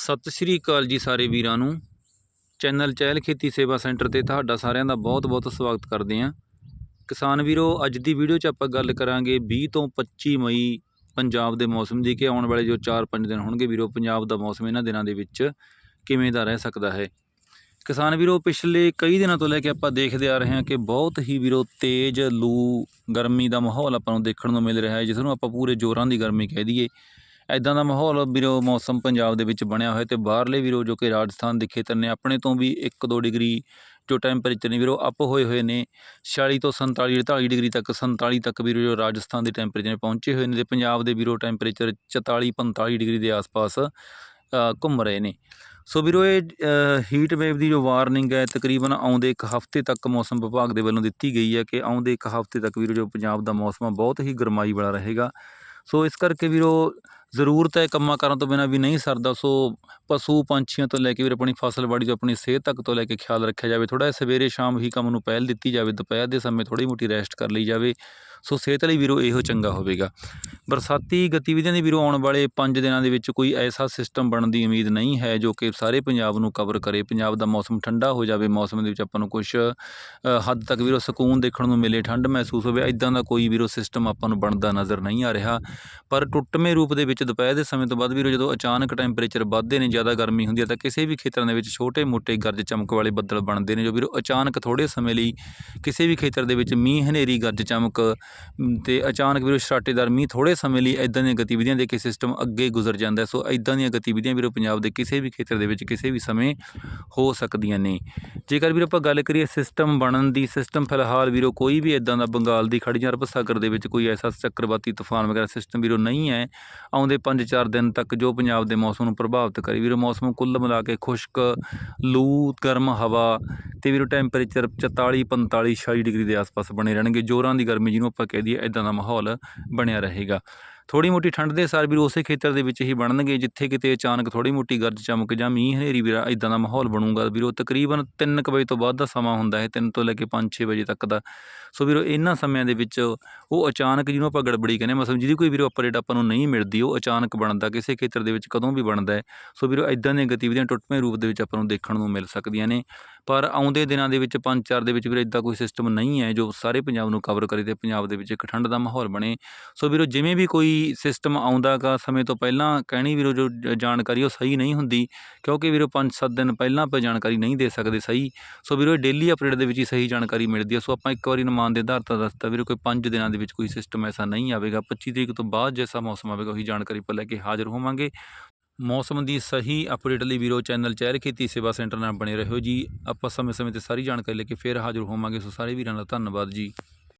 ਸਤਿ ਸ਼੍ਰੀ ਅਕਾਲ ਜੀ ਸਾਰੇ ਵੀਰਾਂ ਨੂੰ। ਚੈਨਲ ਚਹਿਲ ਖੇਤੀ ਸੇਵਾ ਸੈਂਟਰ ਤੇ ਤੁਹਾਡਾ ਸਾਰਿਆਂ ਦਾ ਬਹੁਤ-ਬਹੁਤ ਸਵਾਗਤ ਕਰਦੇ ਹਾਂ। ਕਿਸਾਨ ਵੀਰੋ, ਅੱਜ ਦੀ ਵੀਡੀਓ 'ਚ ਆਪਾਂ ਗੱਲ ਕਰਾਂਗੇ 20 ਤੋਂ 25 ਮਈ ਪੰਜਾਬ ਦੇ ਮੌਸਮ ਦੀ, ਕਿ ਆਉਣ ਵਾਲੇ ਜੋ 4-5 ਦਿਨ ਹੋਣਗੇ ਵੀਰੋ, ਪੰਜਾਬ ਦਾ ਮੌਸਮ ਇਹਨਾਂ ਦਿਨਾਂ ਦੇ ਵਿੱਚ ਕਿਵੇਂ ਦਾ ਰਹਿ ਸਕਦਾ ਹੈ। ਕਿਸਾਨ ਵੀਰੋ, ਪਿਛਲੇ ਕਈ ਦਿਨਾਂ ਤੋਂ ਲੈ ਕੇ ਆਪਾਂ ਦੇਖਦੇ ਆ ਰਹੇ ਹਾਂ ਕਿ ਬਹੁਤ ਹੀ ਵੀਰੋ, ਤੇਜ਼ ਲੂ ਗਰਮੀ ਦਾ ਮਾਹੌਲ ਆਪਾਂ ਨੂੰ ਦੇਖਣ ਨੂੰ ਮਿਲ ਰਿਹਾ ਹੈ, ਜਿਸ ਨੂੰ ਆਪਾਂ ਪੂਰੇ ਜ਼ੋਰਾਂ ਦੀ ਗਰਮੀ ਕਹਿ ਦਈਏ। ਐਦਾਂ ਦਾ ਮਾਹੌਲ ਵੀਰੋ ਮੌਸਮ ਪੰਜਾਬ ਦੇ ਵਿੱਚ ਬਣਿਆ ਹੋਇਆ ਤੇ ਬਾਹਰਲੇ ਵੀਰੋ ਜੋ ਕਿ ਰਾਜਸਥਾਨ ਦੇ ਖੇਤਰ ਨੇ, ਆਪਣੇ ਤੋਂ ਵੀ 1-2 ਡਿਗਰੀ ਜੋ ਟੈਂਪਰੇਚਰ ਨੇ ਵੀਰੋ ਅਪ ਹੋਏ ਹੋਏ ਨੇ 46 ਤੋਂ 47 48 ਡਿਗਰੀ ਤੱਕ 47 ਤੱਕ ਵੀਰੋ ਜੋ ਰਾਜਸਥਾਨ ਦੇ ਟੈਂਪਰੇਚਰ ਨੇ ਪਹੁੰਚੇ ਹੋਏ ਨੇ ਤੇ ਪੰਜਾਬ ਦੇ ਵੀਰੋ ਟੈਂਪਰੇਚਰ 44 45 ਡਿਗਰੀ ਦੇ ਆਸ-ਪਾਸ ਘੁੰਮ ਰਹੇ ਨੇ। ਸੋ ਵੀਰੋ ਇਹ ਹੀਟ ਵੇਵ ਦੀ ਜੋ ਵਾਰਨਿੰਗ ਹੈ, ਤਕਰੀਬਨ ਆਉਂਦੇ ਇੱਕ ਹਫ਼ਤੇ ਤੱਕ ਮੌਸਮ ਵਿਭਾਗ ਦੇ ਵੱਲੋਂ ਦਿੱਤੀ ਗਈ ਹੈ ਕਿ ਆਉਂਦੇ ਇੱਕ ਹਫ਼ਤੇ ਤੱਕ ਵੀਰੋ ਜੋ ਪੰਜਾਬ ਦਾ ਮੌਸਮ ਆ, ਬਹੁਤ ਹੀ ਗਰਮਾਈ ਵਾਲਾ ਰਹੇਗਾ। ਸੋ ਇਸ ਕਰਕੇ ਵੀਰੋ ਜ਼ਰੂਰਤ ਹੈ ਕੰਮਾਂ ਕਰਨ ਤੋਂ ਬਿਨਾਂ ਵੀ ਨਹੀਂ ਸਰਦਾ, ਸੋ ਪਸ਼ੂ ਪੰਛੀਆਂ ਤੋਂ ਲੈ ਕੇ ਵੀਰ ਆਪਣੀ ਫਸਲਬਾੜੀ ਤੋਂ ਆਪਣੀ ਸਿਹਤ ਤੱਕ ਤੋਂ ਲੈ ਕੇ ਖਿਆਲ ਰੱਖਿਆ ਜਾਵੇ ਥੋੜਾ ਸਵੇਰੇ ਸ਼ਾਮ ਹੀ ਕੰਮ ਨੂੰ ਪਹਿਲ ਦਿੱਤੀ ਜਾਵੇ, ਦੁਪਹਿਰ ਦੇ ਸਮੇਂ ਥੋੜ੍ਹੀ ਮੋਟੀ ਰੈਸਟ ਕਰ ਲਈ ਜਾਵੇ। ਸੋ ਸਿਹਤ ਲਈ ਵੀਰੋ ਇਹੋ ਚੰਗਾ ਹੋਵੇਗਾ। ਬਰਸਾਤੀ ਗਤੀਵਿਧੀਆਂ ਦੇ ਵੀਰੋ ਆਉਣ ਵਾਲੇ 5 ਦਿਨਾਂ ਦੇ ਵਿੱਚ ਕੋਈ ਐਸਾ ਸਿਸਟਮ ਬਣਨ ਦੀ ਉਮੀਦ ਨਹੀਂ ਹੈ ਜੋ ਕਿ ਸਾਰੇ ਪੰਜਾਬ ਨੂੰ ਕਵਰ ਕਰੇ। ਪੰਜਾਬ ਦਾ ਮੌਸਮ ਠੰਡਾ ਹੋ ਜਾਵੇ, ਮੌਸਮ ਦੇ ਵਿੱਚ ਆਪਾਂ ਨੂੰ ਕੁਝ ਹੱਦ ਤੱਕ ਵੀਰੋ ਸਕੂਨ ਦੇਖਣ ਨੂੰ ਮਿਲੇ, ਠੰਡ ਮਹਿਸੂਸ ਹੋਵੇ ਇਦਾਂ ਦਾ ਕੋਈ ਵੀਰੋ ਸਿਸਟਮ ਆਪਾਂ ਨੂੰ ਬਣਦਾ ਨਜ਼ਰ ਨਹੀਂ ਆ ਰਿਹਾ। ਪਰ ਟੁੱਟਵੇਂ ਰੂਪ ਦੇ ਵਿੱਚ ਦੁਪਹਿਰ ਦੇ ਸਮੇਂ ਤੋਂ ਬਾਅਦ ਵੀਰੋ ਜਦੋਂ ਅਚਾਨਕ ਟੈਂਪਰੇਚਰ ਵੱਧਦੇ ਨੇ, ਜ਼ਿਆਦਾ ਗਰਮੀ ਹੁੰਦੀ ਹੈ ਤਾਂ ਕਿਸੇ ਵੀ ਖੇਤਰਾਂ ਦੇ ਵਿੱਚ ਛੋਟੇ-ਮੋਟੇ ਗਰਜ ਚਮਕ ਵਾਲੇ ਬੱਦਲ ਬਣਦੇ ਨੇ, ਜੋ ਵੀਰੋ ਅਚਾਨਕ ਥੋੜੇ ਸਮੇਂ ਲਈ ਕਿਸੇ ਵੀ ਖੇਤਰ ਦੇ ਵਿੱਚ ਮੀਂਹ ਹਨੇਰੀ ਗਰਜ ਚਮਕ ਤੇ ਅਚਾਨਕ ਵੀਰੋ ਸ਼ਰਾਟੇਦਾਰ ਮੀਂਹ ਥੋੜੇ ਸਮੇਂ ਲਈ ਇਦਾਂ ਦੀਆਂ ਗਤੀਵਿਧੀਆਂ ਦੇ ਕੇ ਸਿਸਟਮ ਅੱਗੇ ਗੁਜ਼ਰ ਜਾਂਦਾ ਸੋ ਇਦਾਂ ਦੀਆਂ ਗਤੀਵਿਧੀਆਂ ਵੀਰੋ ਪੰਜਾਬ ਦੇ ਕਿਸੇ ਵੀ ਖੇਤਰ ਦੇ ਵਿੱਚ ਕਿਸੇ ਵੀ ਸਮੇਂ ਹੋ ਸਕਦੀਆਂ ਨੇ। ਜੇਕਰ ਵੀਰੋ ਆਪਾਂ ਗੱਲ ਕਰੀਏ ਸਿਸਟਮ ਬਣਨ ਦੀ ਸਿਸਟਮ ਫਿਲਹਾਲ ਵੀਰੋ ਕੋਈ ਵੀ ਇਦਾਂ ਦਾ ਬੰਗਾਲ ਦੀ ਖਾੜੀ ਜਾਂ ਅਰਬ ਸਾਗਰ ਦੇ ਵਿੱਚ ਕੋਈ ਐਸਾ ਚੱਕਰਵਾਤੀ ਤੂਫਾਨ ਵਗੈਰਾ ਸਿਸਟਮ ਵੀਰੋ ਨਹੀਂ ਹੈ। ਆਉਂਦੇ 5-4 ਦਿਨ ਤੱਕ ਜੋ ਪੰਜਾਬ ਦੇ ਮੌਸਮ ਨੂੰ ਪ੍ਰਭਾਵਿਤ ਕਰੇ, ਵੀਰੋ ਮੌਸਮ ਕੁੱਲ ਮਿਲਾ ਕੇ ਖੁਸ਼ਕ, ਲੂ, ਗਰਮ ਹਵਾ ਤੇ ਵੀਰੋ ਟੈਂਪਰੇਚਰ 44 45 46 ਡਿਗਰੀ ਦੇ ਆਸ-ਪਾਸ ਬਣੇ ਰਹਿਣਗੇ। ਜੋਰਾਂ ਦੀ ਗਰਮੀ ਜਿਹਨੂੰ ਆਪਾਂ ਕਹਿ ਦਈਏ ਇਦਾਂ ਦਾ ਮਾਹੌਲ ਬਣਿਆ ਰਹੇਗਾ। ਥੋੜੀ ਮੋਟੀ ਠੰਡ ਦੇ ਸਾਰ ਵੀਰੋ ਉਸੇ ਖੇਤਰ ਦੇ ਵਿੱਚ ਹੀ ਬਣਨਗੇ ਜਿੱਥੇ ਕਿਤੇ ਅਚਾਨਕ ਥੋੜੀ ਮੋਟੀ ਗਰਜ ਚਮਕ ਜਾਂ ਮੀਂਹ ਹਨੇਰੀ ਵੀਰਾ ਇਦਾਂ ਦਾ ਮਾਹੌਲ ਬਣੂਗਾ। ਵੀਰੋ ਤਕਰੀਬਨ 3 ਵਜੇ ਤੋਂ ਬਾਅਦ ਦਾ ਸਮਾਂ ਹੁੰਦਾ ਹੈ 3 ਤੋਂ ਲੈ ਕੇ 5-6 ਵਜੇ ਤੱਕ ਦਾ। ਸੋ ਵੀਰੋ ਇਹਨਾਂ ਸਮਿਆਂ ਦੇ ਵਿੱਚ ਉਹ ਅਚਾਨਕ ਜਿਹਨੂੰ ਆਪਾਂ ਗੜਬੜੀ ਕਹਿੰਦੇ ਹਾਂ, ਮਤਲਬ ਜਿਹਦੀ ਕੋਈ ਵੀਰੋ ਅਪਡੇਟ ਆਪਾਂ ਨੂੰ ਨਹੀਂ ਮਿਲਦੀ ਉਹ ਅਚਾਨਕ ਬਣਦਾ ਕਿਸੇ ਖੇਤਰ ਦੇ ਵਿੱਚ ਕਦੋਂ ਵੀ ਬਣਦਾ ਹੈ। ਸੋ ਵੀਰੋ ਇਦਾਂ ਦੀਆਂ ਗਤੀਵਿਧੀਆਂ ਟੁੱਟਵੇਂ ਰੂਪ ਦੇ ਵਿੱਚ ਆਪਾਂ ਨੂੰ ਦੇਖਣ ਨੂੰ ਮਿਲ ਸਕਦੀਆਂ ਨੇ। ਪਰ ਆਉਂਦੇ ਦਿਨਾਂ ਦੇ ਵਿੱਚ 5-4 ਦੇ ਵਿੱਚ ਵੀਰੇ ਇਦਾਂ ਕੋਈ ਸਿਸਟਮ ਨਹੀਂ ਹੈ ਜੋ ਸਾਰੇ ਪੰਜਾਬ ਨੂੰ ਕਵਰ ਕਰੇ ਤੇ ਪੰਜਾਬ ਦੇ ਵਿੱਚ ਇੱਕ ਠੰਡ ਦਾ ਮਾਹੌਲ ਬਣੇ। ਸੋ ਵੀਰੋ, ਜਿਵੇਂ ਵੀ ਕੋਈ ਸਿਸਟਮ ਆਉਂਦਾਗਾ ਸਮੇਂ ਤੋਂ ਪਹਿਲਾਂ, ਕਹਿਣੀ ਵੀਰੋ ਜੋ ਜਾਣਕਾਰੀ ਉਹ ਸਹੀ ਨਹੀਂ ਹੁੰਦੀ, ਕਿਉਂਕਿ ਵੀਰੋ 5-7 ਦਿਨ ਪਹਿਲਾਂ ਆਪਾਂ ਜਾਣਕਾਰੀ ਨਹੀਂ ਦੇ ਸਕਦੇ ਸਹੀ। ਸੋ ਵੀਰੋ, ਇਹ ਡੇਲੀ ਅਪਡੇਟ ਦੇ ਵਿੱਚ ਹੀ ਸਹੀ ਜਾਣਕਾਰੀ ਮਿਲਦੀ ਹੈ। ਸੋ ਆਪਾਂ ਇੱਕ ਵਾਰੀ ਅਨੁਮਾਨ ਦੇ ਆਧਾਰ ਤੇ ਦੱਸਤਾ ਵੀਰੋ ਕੋਈ 5 ਦਿਨਾਂ ਦੇ ਵਿੱਚ ਕੋਈ ਸਿਸਟਮ ਐਸਾ ਨਹੀਂ ਆਵੇਗਾ। 25 ਤਰੀਕ ਤੋਂ ਬਾਅਦ ਜੈਸਾ ਮੌਸਮ ਆਵੇਗਾ, ਉਹੀ ਜਾਣਕਾਰੀ ਪਰ ਲੈ ਕੇ ਹਾਜ਼ਰ ਹੋਵਾਂਗੇ। ਮੌਸਮ ਦੀ ਸਹੀ ਅਪਡੇਟ ਲਈ ਵੀਰੋ ਚੈਨਲ ਚਹਿਰ ਖੇਤੀ ਸੇਵਾ ਸੈਂਟਰ ਨਾਲ ਬਣੇ ਰਹੋ ਜੀ। ਆਪਾਂ ਸਮੇਂ ਸਮੇਂ ਤੇ ਸਾਰੀ ਜਾਣਕਾਰੀ ਲੈ ਕੇ ਫਿਰ ਹਾਜ਼ਰ ਹੋਵਾਂਗੇ। ਸੋ ਸਾਰੇ ਵੀਰਾਂ ਦਾ ਧੰਨਵਾਦ ਜੀ।